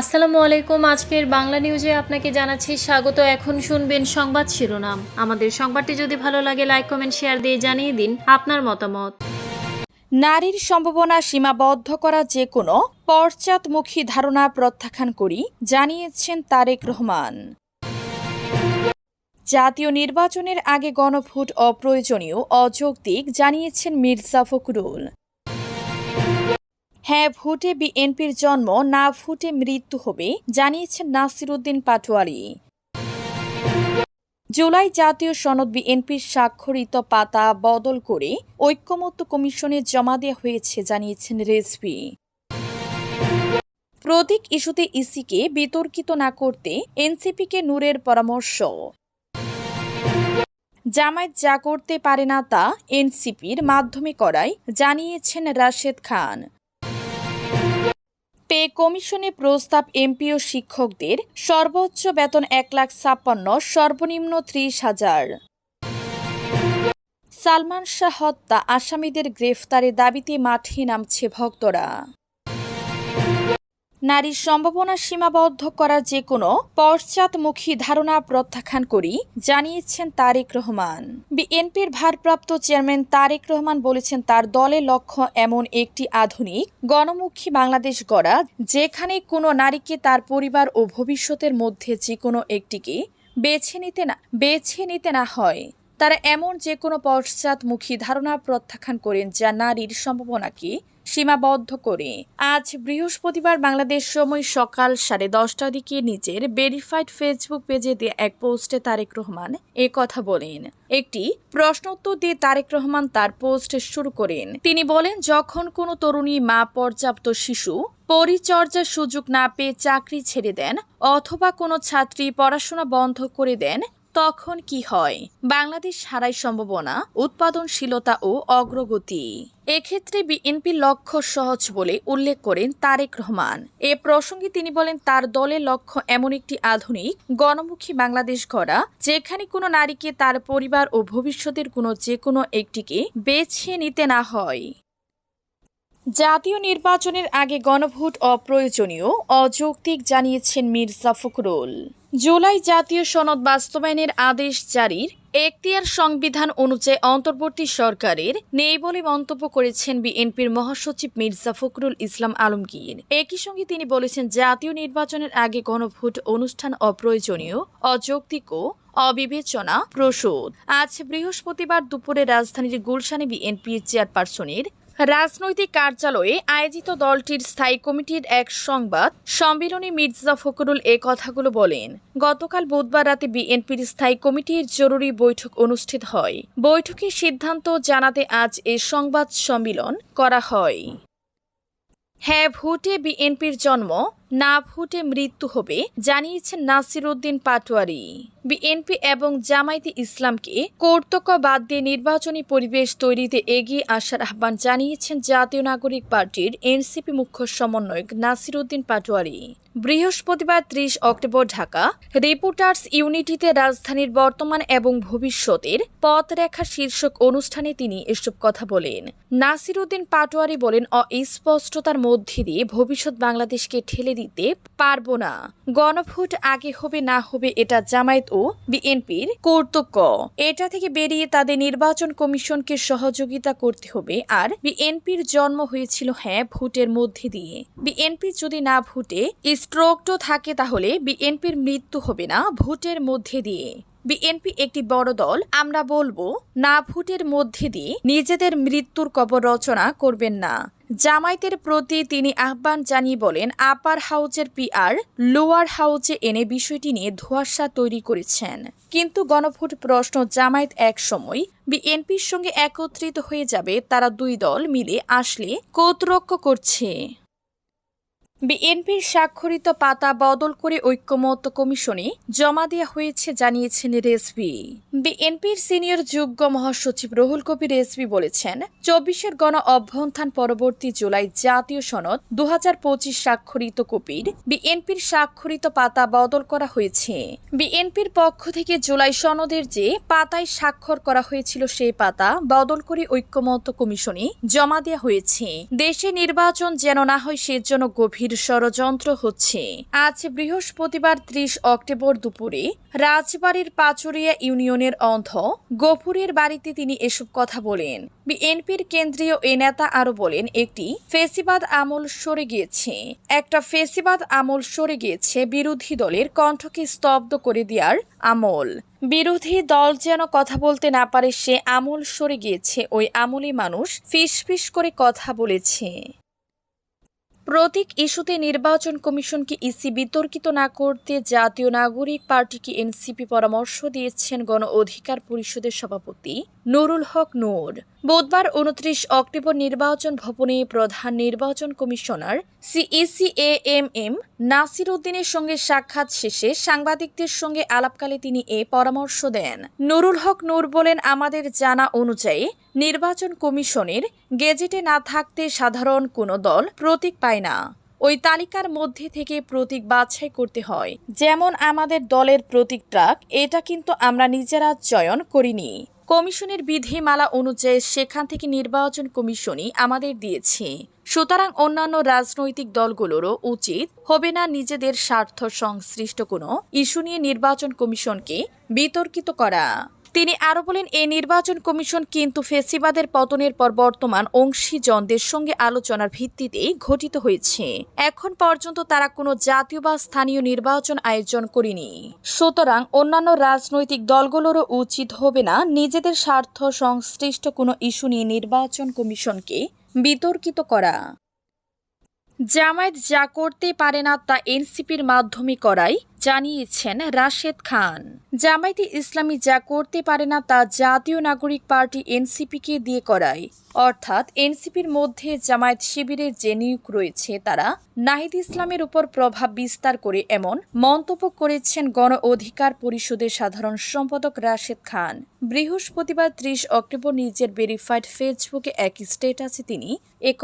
আসসালামু আলাইকুম। আজকের বাংলা নিউজে আপনাকে জানাচ্ছি স্বাগত। এখন শুনবেন সংবাদ শিরোনাম। আমাদের সংবাদটি যদি ভালো লাগে লাইক কমেন্ট শেয়ার দিয়ে জানিয়ে দিন আপনার মতামত। নারীর সম্ভাবনা সীমাবদ্ধ করা যে কোনো পশ্চাৎমুখী ধারণা প্রত্যাখ্যান করি, জানিয়েছেন তারেক রহমান। জাতীয় নির্বাচনের আগে গণভোট অপ্রয়োজনীয়, অযৌক্তিক, জানিয়েছেন মির্জা ফখরুল। হ্যাঁ ভোটে বিএনপির জন্ম, না ভোটে মৃত্যু হবে, জানিয়েছেন নাসিরুদ্দিন পাটোয়ারি। জুলাই জাতীয় সনদ বিএনপির স্বাক্ষরিত পাতা বদল করে ঐক্যমত্য কমিশনে জমা দেওয়া হয়েছে, জানিয়েছেন রেজভি প্রতীক ইস্যুতে ইসিকে বিতর্কিত না করতে এনসিপিকে নূরের পরামর্শ। জামায়াত যা করতে পারে না তা এনসিপির মাধ্যমে করায়, জানিয়েছেন রাশেদ খান। পে কমিশনে প্রস্তাব এমপিও শিক্ষকদের সর্বোচ্চ বেতন এক লাখ ছাপ্পান্ন, সর্বনিম্ন ত্রিশ হাজার। সালমান শাহ হত্যা, আসামিদের গ্রেফতারে দাবিতে মাঠে নামছে ভক্তরা। নারীর সম্ভাবনা সীমাবদ্ধ করার যে কোনো পশ্চাৎমুখী ধারণা প্রত্যাখ্যান করি, জানিয়েছেন তারেক রহমান। বিএনপির ভারপ্রাপ্ত চেয়ারম্যান তারেক রহমান বলেছেন, তার দলের লক্ষ্য এমন একটি আধুনিক, গণমুখী বাংলাদেশ গড়া, যেখানে কোনো নারীকে তার পরিবার ও ভবিষ্যতের মধ্যে যে কোনো একটিকে বেছে নিতে না, বেছে নিতে না হয়। তারা এমন যে কোনো পশ্চাৎমুখী ধারণা প্রত্যাখ্যান করেন, যা নারীর সম্ভাবনাকে সীমাবদ্ধ করে। আজ বৃহস্পতিবার বাংলাদেশ সময় সকাল সাড়ে দশটার দিকে নিজের ভেরিফাইড ফেসবুক পেজে দিয়ে এক পোস্টে তারেক রহমান এ কথা বলেন। একটি প্রশ্নোত্তর দিয়ে তারেক রহমান তার পোস্ট শুরু করেন। তিনি বলেন, যখন কোনো তরুণী মা পর্যাপ্ত শিশু পরিচর্যার সুযোগ না পেয়ে চাকরি ছেড়ে দেন অথবা কোনো ছাত্রী পড়াশোনা বন্ধ করে দেন তখন কি হয়? বাংলাদেশ হারাই সম্ভাবনা, উৎপাদনশীলতা ও অগ্রগতি। এক্ষেত্রে বিএনপির লক্ষ্য সহজ বলে উল্লেখ করেন তারেক রহমান। এ প্রসঙ্গে তিনি বলেন, তার দলের লক্ষ্য এমন একটি আধুনিক, গণমুখী বাংলাদেশ গড়া, যেখানে কোনো নারীকে তার পরিবার ও ভবিষ্যতের কোনো যে কোনো একটিকে বেছে নিতে না হয়। জাতীয় নির্বাচনের আগে গণভোট অপ্রয়োজনীয়, অযৌক্তিক, জানিয়েছেন মির্জা ফখরুল। জুলাই জাতীয় সনদ বাস্তবায়নের আদেশ জারির এখতিয়ার সংবিধান অনুযায়ী অন্তর্বর্তী সরকারের নেই বলে মন্তব্য করেছেন বিএনপির মহাসচিব মির্জা ফখরুল ইসলাম আলমগীর। একই সঙ্গে তিনি বলেছেন, জাতীয় নির্বাচনের আগে গণভোট অনুষ্ঠান অপ্রয়োজনীয়, অযৌক্তিক ও অবিবেচনা প্রসূত। আজ বৃহস্পতিবার দুপুরে রাজধানীর গুলশানে বিএনপি চেয়ারপারসনের রাজনৈতিক কার্যালয়ে আয়োজিত দলটির স্থায়ী কমিটির এক সংবাদ সম্মেলনে মির্জা ফখরুল এ কথাগুলো বলেন। গতকাল বুধবার রাতে বিএনপির স্থায়ী কমিটির জরুরি বৈঠক অনুষ্ঠিত হয়। বৈঠকে সিদ্ধান্ত জানাতে আজ এ সংবাদ সম্মেলন করা হয়। হ্যাঁ ভোটে বিএনপির জন্ম না ভোটে মৃত্যু হবে, জানিয়েছেন নাসির উদ্দিন পাটোয়ারি। বিএনপি এবং জামায়াতে ইসলামকে কর্তব্য বাদ দিয়ে নির্বাচনী পরিবেশ তৈরিতে এগিয়ে আসার আহ্বান জানিয়েছেন জাতীয় নাগরিক পার্টির এনসিপি মুখ্য সমন্বয়ক নাসির উদ্দিন পাটোয়ারি। বৃহস্পতিবার ত্রিশ অক্টোবর ঢাকা, রিপোর্টার্স ইউনিটিতে রাজধানীর বর্তমান এবং ভবিষ্যতের পথরেখা শীর্ষক অনুষ্ঠানে তিনি এসব কথা বলেন। নাসির উদ্দিন পাটোয়ারি বলেন, অস্পষ্টতার মধ্যে দিয়ে ভবিষ্যৎ বাংলাদেশকে ঠেলে দিতে পারব না। গণভোট আগে হবে, না হবে, এটা জামায়াত ও বিএনপির কর্তব্য। এটা থেকে বেরিয়ে তাদের নির্বাচন কমিশনকে সহযোগিতা করতে হবে। আর বিএনপির জন্ম হয়েছিল হ্যাঁ ভোটের মধ্যে দিয়ে। বিএনপি যদি না ভোটে স্ট্রোকটো থাকে, তাহলে বিএনপির মৃত্যু হবে না ভোটের মধ্যে দিয়ে। বিএনপি একটি বড় দল, আমরা বলব, না ভোটের মধ্যে দিয়ে নিজেদের মৃত্যুর কবর রচনা করবেন না। জামায়াতের প্রতি তিনি আহ্বান জানিয়ে বলেন, আপার হাউজের পিআর লোয়ার হাউজে এনে বিষয়টি নিয়ে ধোঁয়াশা তৈরি করেছেন। কিন্তু গণভোট প্রশ্ন জামায়াত এক সময় বিএনপির সঙ্গে একত্রিত হয়ে যাবে, তারা দুই দল মিলে আসলে কৌতরক্ষ করছে। বিএনপির স্বাক্ষরিত পাতা বদল করে ঐক্যমত্য কমিশনে জমা দেওয়া হয়েছে, জানিয়েছেন রেসবি। বিএনপির সিনিয়র যুগ্ম মহাসচিব রহুল কবির রেসবি বলেছেন, চব্বিশের গণ অভ্যন্থান পরবর্তী জুলাই জাতীয় সনদ দুহাজার পঁচিশ স্বাক্ষরিত কপির বিএনপির স্বাক্ষরিত পাতা বদল করা হয়েছে। বিএনপির পক্ষ থেকে জুলাই সনদের যে পাতায় স্বাক্ষর করা হয়েছিল, সেই পাতা বদল করে ঐক্যমত্য কমিশনে জমা দেওয়া হয়েছে। দেশে নির্বাচন যেন না হয়, সেজন্য গভীর বিধির ষড়যন্ত্র হচ্ছে। আজ বৃহস্পতিবার ত্রিশ অক্টোবর দুপুরে রাজবাড়ির পাচুরিয়া ইউনিয়নের অন্ধ গফুরের বাড়িতে তিনি এসব কথা বলেন। বিএনপির কেন্দ্রীয় এ নেতা আরও বলেন, একটি ফেসিবাদ আমল সরে গিয়েছে। একটা ফেসিবাদ আমল সরে গিয়েছে বিরোধী দলের কণ্ঠকে স্তব্ধ করে দেওয়ার আমল। বিরোধী দল যেন কথা বলতে না পারে, সে আমল সরে গিয়েছে। ওই আমলে মানুষ ফিস ফিস করে কথা বলেছে। প্রতীক ইস্যুতে নির্বাচন কমিশনকে ইসি বিতর্কিত না করতে জাতীয় নাগরিক পার্টিকে এনসিপি পরামর্শ দিয়েছেন গণ অধিকার পরিষদের সভাপতি নুরুল হক নূর। বুধবার উনত্রিশ অক্টোবর নির্বাচন ভবনে প্রধান নির্বাচন commissioner CEC A M M Nasir উদ্দিনের সঙ্গে সাক্ষাৎ শেষে সাংবাদিকদের সঙ্গে আলাপকালে তিনি এ পরামর্শ দেন। নুরুল হক নূর বলেন, আমাদের জানা অনুযায়ী নির্বাচন কমিশনের গেজেটে না থাকতে সাধারণ কোনো দল প্রতীক পায় না। ওই তালিকার মধ্যে থেকে প্রতীক বাছাই করতে হয়। যেমন আমাদের দলের প্রতীক ট্রাক, এটা কিন্তু আমরা নিজেরা চয়ন করিনি। কমিশনের বিধিমালা অনুযায়ী সেখান থেকে নির্বাচন কমিশনই আমাদের দিয়েছে। সুতরাং অন্যান্য রাজনৈতিক দলগুলোরও উচিত হবে না নিজেদের স্বার্থ সংশ্লিষ্ট কোনো ইস্যু নিয়ে নির্বাচন কমিশনকে বিতর্কিত করা। তিনি আরও বলেন এই নির্বাচন কমিশন কিন্তু ফেসিবাদের পতনের পর বর্তমান অংশীজনদের সঙ্গে আলোচনার ভিত্তিতে ঘটিত হয়েছে। এখন পর্যন্ত তারা কোনো জাতীয় বা স্থানীয় নির্বাচন আয়োজন করেনি। সুতরাং অন্যান্য রাজনৈতিক দলগুলোরও উচিত হবে না নিজেদের স্বার্থ সংশ্লিষ্ট কোনো ইস্যু নিয়ে নির্বাচন কমিশনকে বিতর্কিত করা। জামায়াত যা করতে পারে না তা এনসিপির মাধ্যমে করাই জানিয়েছেন রাশেদ খান। জামায়াতে ইসলামী যা করতে পারে না তা জাতীয় নাগরিক পার্টি এনসিপিকে দিয়ে করায় অর্থাৎ এনসিপির মধ্যে জামায়াত শিবিরের যে নিয়োগ রয়েছে তারা নাহিদ ইসলামের উপর প্রভাব বিস্তার করে এমন মন্তব্য করেছেন গণ অধিকার পরিষদের সাধারণ সম্পাদক রাশেদ খান। বৃহস্পতিবার ত্রিশ অক্টোবর নিজের ভেরিফাইড ফেসবুকে এক স্টেটাসে তিনি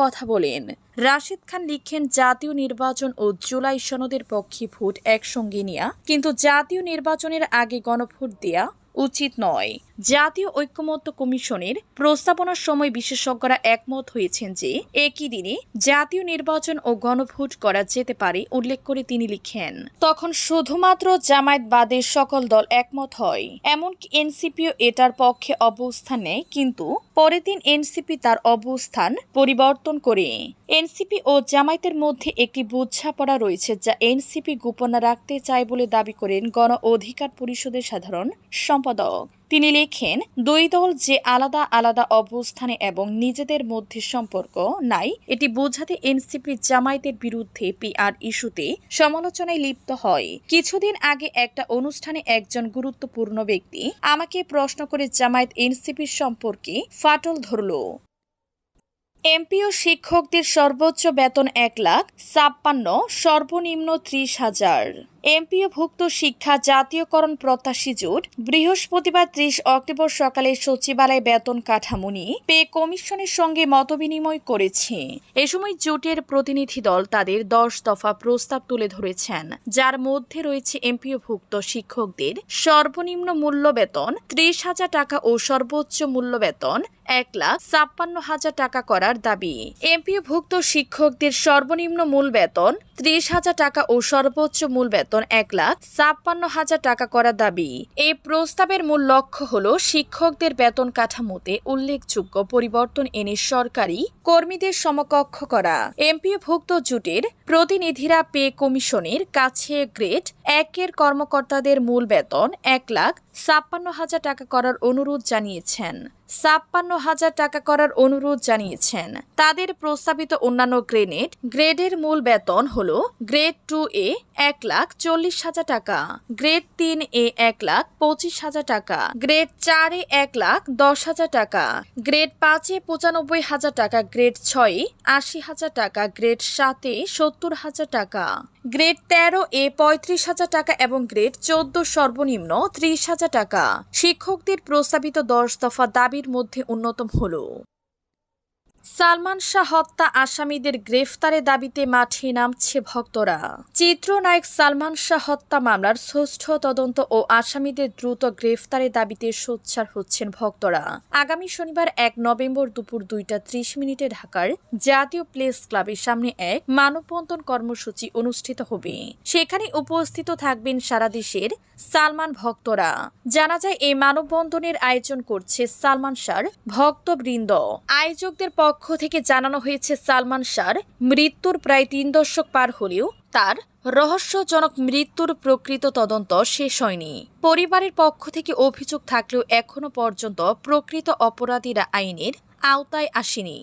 কথা বলেন, রাশেদ খান লিখেন, জাতীয় নির্বাচন ও জুলাই সনদের পক্ষে ভোট একসঙ্গে নেয়া কিন্তু জাতীয় নির্বাচনের আগে গণভোট দেয়া উচিত নয়। জাতীয় ঐক্যমত্য কমিশনের প্রস্তাবনার সময় বিশেষজ্ঞরা একমত হয়েছেন যে একই দিনে জাতীয় নির্বাচন ও গণভোট করা যেতে পারে উল্লেখ করে তিনি লিখেন। তখন শুধুমাত্র জামায়াত বাদে সকল দল একমত হয়। এমনকি এনসিপিও এটার পক্ষে অবস্থান নেয়, কিন্তু পরের দিন এনসিপি তার অবস্থান পরিবর্তন করে। এনসিপি ও জামায়াতের মধ্যে একটি বোঝাপড়া রয়েছে যা এনসিপি গোপন রাখতে চায় বলে দাবি করেন গণ অধিকার পরিষদের সাধারণ সম্পাদক। তিনি লেখেন দুই দল যে আলাদা আলাদা অবস্থানে এবং নিজেদের মধ্যে সম্পর্ক নাই, এটি বোঝাতে এনসিপি জামায়াতের বিরুদ্ধে পিআর ইস্যুতে সমালোচনায় লিপ্ত হয়। কিছুদিন আগে একটা অনুষ্ঠানে একজন গুরুত্বপূর্ণ ব্যক্তি আমাকে প্রশ্ন করে জামায়াত এনসিপির সম্পর্কে ফাটল ধরল। এমপি ও শিক্ষকদের সর্বোচ্চ বেতন এক লাখ ছাপ্পান্ন, সর্বনিম্ন ত্রিশ হাজার। এমপিওভুক্ত শিক্ষা জাতীয়করণ প্রত্যাশী জোট বৃহস্পতিবার ত্রিশ অক্টোবর সকালে সচিবালয় বেতন কাঠামো নিয়ে পে কমিশনের সঙ্গে মতবিনিময় করেছে। এ সময় জোটের প্রতিনিধি দল তাদের দশ দফা প্রস্তাব তুলে ধরেছেন। যার মধ্যে রয়েছে এমপিওভুক্ত শিক্ষকদের সর্বনিম্ন মূল্য বেতন ত্রিশ হাজার টাকা ও সর্বোচ্চ মূল্য বেতন এক লাখ ছাপ্পান্ন হাজার টাকা করার দাবি। এমপিওভুক্ত শিক্ষকদের সর্বনিম্ন মূল বেতন ত্রিশ হাজার টাকা ও সর্বোচ্চ মূল বেতন এক লাখ ছাপ্পান্ন হাজার টাকা করার দাবি। এই প্রস্তাবের মূল লক্ষ্য হল শিক্ষকদের বেতন কাঠামোতে উল্লেখযোগ্য পরিবর্তন এনে সরকারি কর্মীদের সমকক্ষ করা। এমপিওভুক্ত জুটের প্রতিনিধিরা পে কমিশনের কাছে গ্রেড একের কর্মকর্তাদের মূল বেতন এক লাখ ছাপ্পান্ন হাজার টাকা করার অনুরোধ জানিয়েছেন। ছাপ্পান্ন হাজার টাকা করার অনুরোধ জানিয়েছেন। তাদের প্রস্তাবিত অন্যান্য গ্রেনেড, গ্রেডের মূল বেতন হল গ্রেড টু এ এক লাখ চল্লিশ হাজার টাকা, গ্রেড তিন এ এক লাখ পঁচিশ হাজার টাকা, গ্রেড চারে এক লাখ দশ হাজার টাকা, গ্রেড পাঁচে পঁচানব্বই হাজার টাকা, গ্রেড ছয়ে আশি হাজার টাকা, গ্রেড সাতে সত্তর হাজার টাকা। গ্রেড তেরো এ পঁয়ত্রিশ হাজার টাকা এবং গ্রেড চোদ্দ সর্বনিম্ন ত্রিশ হাজার টাকা। শিক্ষকদের প্রস্তাবিত দশ দফা দাবির মধ্যে অন্যতম হল সালমান শাহ হত্যা আসামিদের গ্রেফতারের দাবিতে মাঠে নামছে ভক্তরা। চিত্রনায়ক সালমান শাহ হত্যা মামলার সুষ্ঠু তদন্ত ও আসামিদের দ্রুত গ্রেফতারের দাবিতে সোচ্চার হচ্ছেন ভক্তরা। আগামী শনিবার এক নভেম্বর দুপুর দুইটা ত্রিশ মিনিটে ঢাকার জাতীয় প্লেস ক্লাবের সামনে এক মানববন্ধন কর্মসূচি অনুষ্ঠিত হবে। সেখানে উপস্থিত থাকবেন সারা দেশের সালমান ভক্তরা। জানা যায়, এই মানববন্ধনের আয়োজন করছে সালমান শাহর ভক্তবৃন্দ। আয়োজকদের পক্ষ থেকে জানানো হয়েছে, সালমান শাহর মৃত্যুর প্রায় তিন দশক পার হলেও তার রহস্যজনক মৃত্যুর প্রকৃত তদন্ত শেষ হয়নি। পরিবারের পক্ষ থেকে অভিযোগ থাকলেও এখনও পর্যন্ত প্রকৃত অপরাধীরা আইনের আওতায় আসেনি।